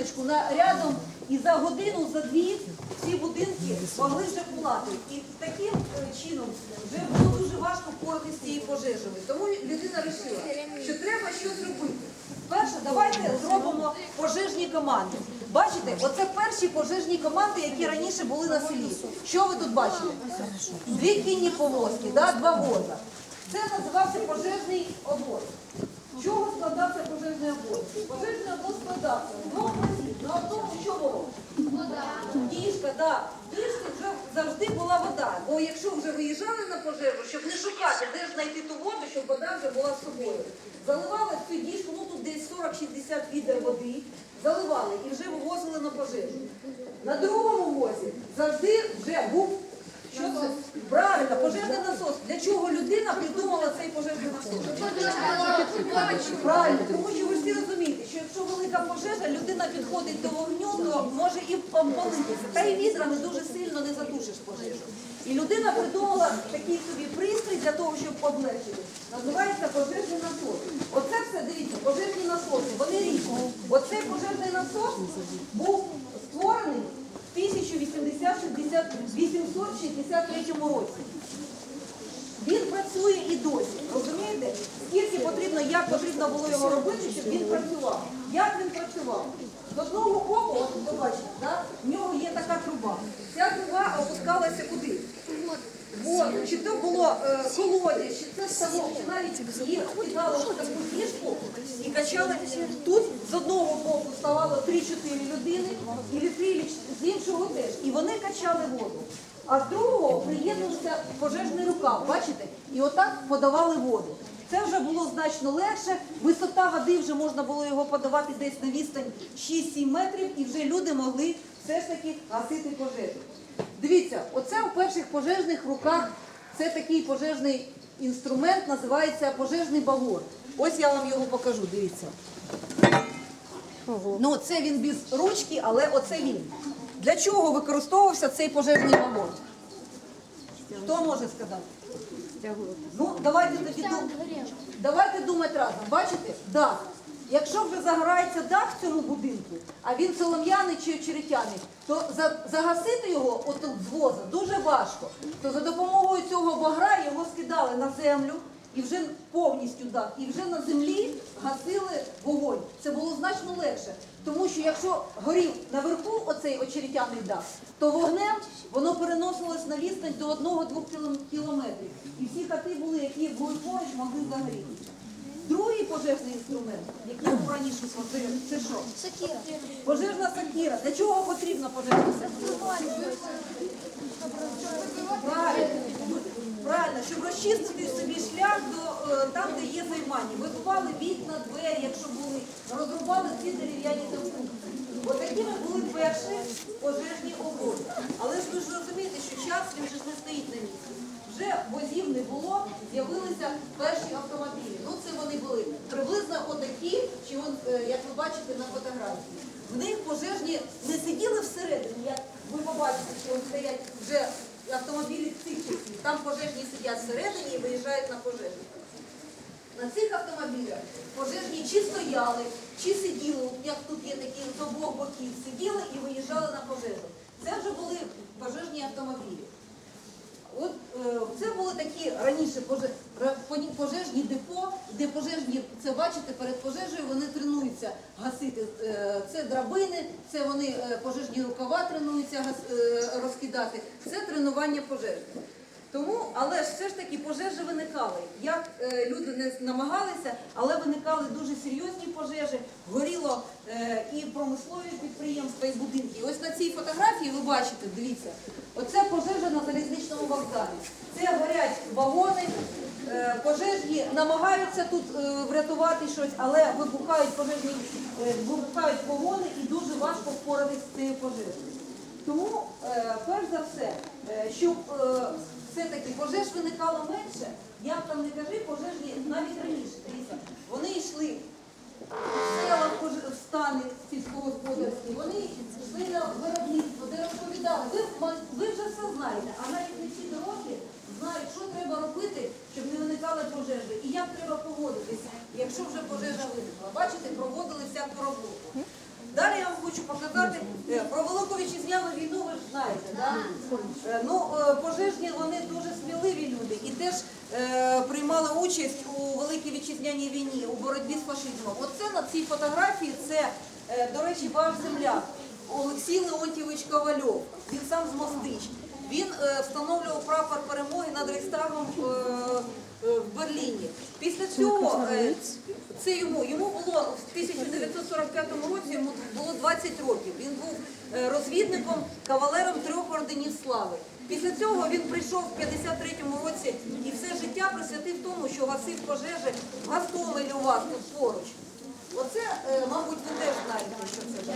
будиночку на рядом і за годину, за дві ці будинки могли вже пулати. І таким е, чином вже було дуже важко впоратися з цією пожежею. Тому людина вирішила, що треба щось робити. Перше, давайте зробимо пожежні команди. Бачите, оце перші пожежні команди, які раніше були на селі. Що ви тут бачите? Дві кінні повозки, да, два воза. Це називався пожежний обоз. З Чого складався пожежний обоз? Пожежний обоз складався з двох разів. На одному чого? Діжка, да. В діжці вже завжди була вода. Бо якщо вже виїжджали на пожежу, щоб не шукати, де ж знайти ту воду, щоб вода вже була з собою. Заливали в цю діжку, ну тут десь 40-60 відер води, заливали і вже вивозили на пожежу. На другому возі завжди вже був що це? Правильно, пожежний насос. Для чого людина придумала цей пожежний насос? Правильно, тому що ви всі розумієте, що якщо велика пожежа, людина підходить до вогню, то може і помпалитися. Та й вітрами дуже сильно не затушиш пожежу. І людина придумала такий собі пристрій для того, щоб облегчити. Називається пожежний насос. Оце все, дивіться, пожежні насоси, вони різні. Оцей пожежний насос був створений в 1863 році. Він працює і досі. Розумієте? Скільки потрібно, як потрібно було його робити, щоб він працював. Як він працював? З одного боку, от ви бачите, да? в нього є така труба. Ця труба опускалася куди? Воду. Чи то було е, колодязь, чи це ставок, навіть їх кидали в таку діжку і качали. Тут з одного боку ставало 3-4 людини, і три з іншого теж. І вони качали воду. А з другого приєднувався пожежний рукав, бачите? І отак подавали воду. Це вже було значно легше. Висота води вже можна було його подавати десь на відстань 6-7 метрів, і вже люди могли все ж таки гасити пожежу. Дивіться, оце у перших пожежних руках це такий пожежний інструмент, називається пожежний багор. Ось я вам його покажу, дивіться. Ну, це він без ручки, але оце він. Для чого використовувався цей пожежний вагон? Хто може сказати? Ну, давайте давайте думати разом. Бачите? Дах. Якщо вже загорається дах в цьому будинку, а він солом'яний чи очеретяний, то за- загасити його отут з воза дуже важко. То за допомогою цього багра його скидали на землю і вже повністю дах, і вже на землі гасили вогонь. Це було значно легше. Тому що якщо горів наверху оцей очеретяний дах, то вогнем воно переносилось на відстань до 1-2 кілометрів. І всі хати були, які були поруч, могли загоріти. Другий пожежний інструмент, який був раніше пожежний, це що? Сакира. Пожежна сакіра. Для чого потрібна пожежна сакіра? Правильно, правильно, щоб розчистити собі шлях до е, там, де є займання. Вибивали вікна, двері, якщо були, розрубали ці дерев'яні конструкції. От такими були перші пожежні огорodi. Але ж ви ж розумієте, що час він же ж не стоїть на місці. Вже возів не було, з'явилися перші автомобілі. Ну це вони були приблизно отакі, чи он, е, як ви бачите на фотографії. В них пожежні не сиділи всередині, як ви побачите, що стоять вже автомобілі цих часів. Там пожежні сидять всередині і виїжджають на пожежу. На цих автомобілях пожежні чи стояли, чи сиділи, як тут є такі з обох боків, сиділи і виїжджали на пожежу. Це вже були пожежні автомобілі. От е, це були такі раніше поже- пожежні депо, де пожежні, це бачите, перед пожежею вони тренуються гасити. Е, Це драбини, це вони е, пожежні рукава тренуються розкидати. Це тренування пожежних. Тому, але ж все ж таки пожежі виникали. Як е, люди не намагалися, але виникали дуже серйозні пожежі. Горіло е, і промислові підприємства, і будинки. Ось на цій фотографії ви бачите, дивіться, оце пожежа на залізничному вокзалі. Це горять вагони, е, пожежні намагаються тут е, врятувати щось, але вибухають пожежні, е, вибухають вагони і дуже важко впоратися з цією пожежею. Тому, перш за все, щоб все-таки пожеж виникало менше, як там не кажи, пожежні навіть раніше, вони йшли в селах пож- в стани сільськогосподарські, вони йшли на виробництво, де розповідали, ви, ма- ви вже все знаєте, а навіть не всі дорослі знають, що треба робити, щоб не виникали пожежі, і як треба поводитися, якщо вже пожежа виникла. Бачите, проводили всяку роботу. Далі я вам хочу Другу вітчизняну війну ви ж знаєте, да? Е, Ну, е, пожежні вони дуже сміливі люди і теж е, приймали участь у Великій вітчизняній війні, у боротьбі з фашизмом. Оце на цій фотографії, це, е, до речі, ваш земляк Олексій Леонтьєвич Ковальов. Він сам з Мостич. Він е, встановлював прапор перемоги над Рейхстагом е, е, в Берліні. Після цього е, це йому йому було в 1945 році йому було 20 років. Він був е, розвідником, кавалером трьох орденів слави. Після цього він прийшов в 53-му році і все життя присвятив тому, що гасив пожежі в Гастомелі у вас тут поруч. Оце, е, мабуть, ви теж знаєте, що це.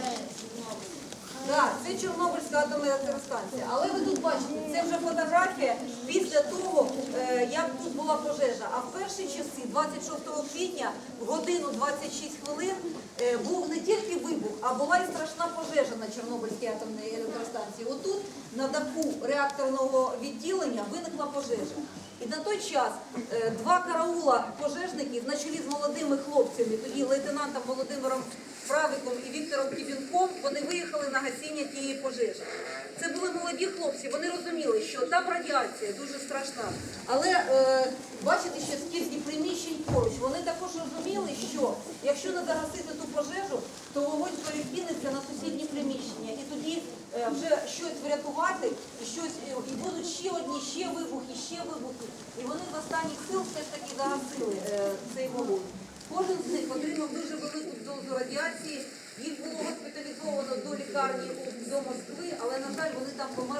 Так, це Чорнобильська атомна електростанція. Але ви тут бачите, це вже фотографія після того, е, як тут була пожежа. А в перші часи, 26 квітня, в годину 26 хвилин, е, був не тільки а була і страшна пожежа на Чорнобильській атомній електростанції. Отут, на даху реакторного відділення, виникла пожежа. І на той час е, два караула пожежників на чолі з молодими хлопцями, тоді лейтенантом Володимиром Правиком і Віктором Кібінком, вони виїхали на гасіння тієї пожежі. Це були молоді хлопці, вони розуміли, що там радіація дуже страшна. Але е, бачите, ще скільки приміщень поруч. Вони що якщо не загасити ту пожежу, то вогонь перекинеться на сусідні приміщення. І тоді е, вже щось врятувати, і щось і будуть ще одні, ще вибухи, ще вибухи. І вони з останніх сил все ж таки загасили е, цей вогонь. Кожен з них отримав дуже велику дозу радіації. Їх було госпіталізовано до лікарні до Москви, але на жаль, вони там померли.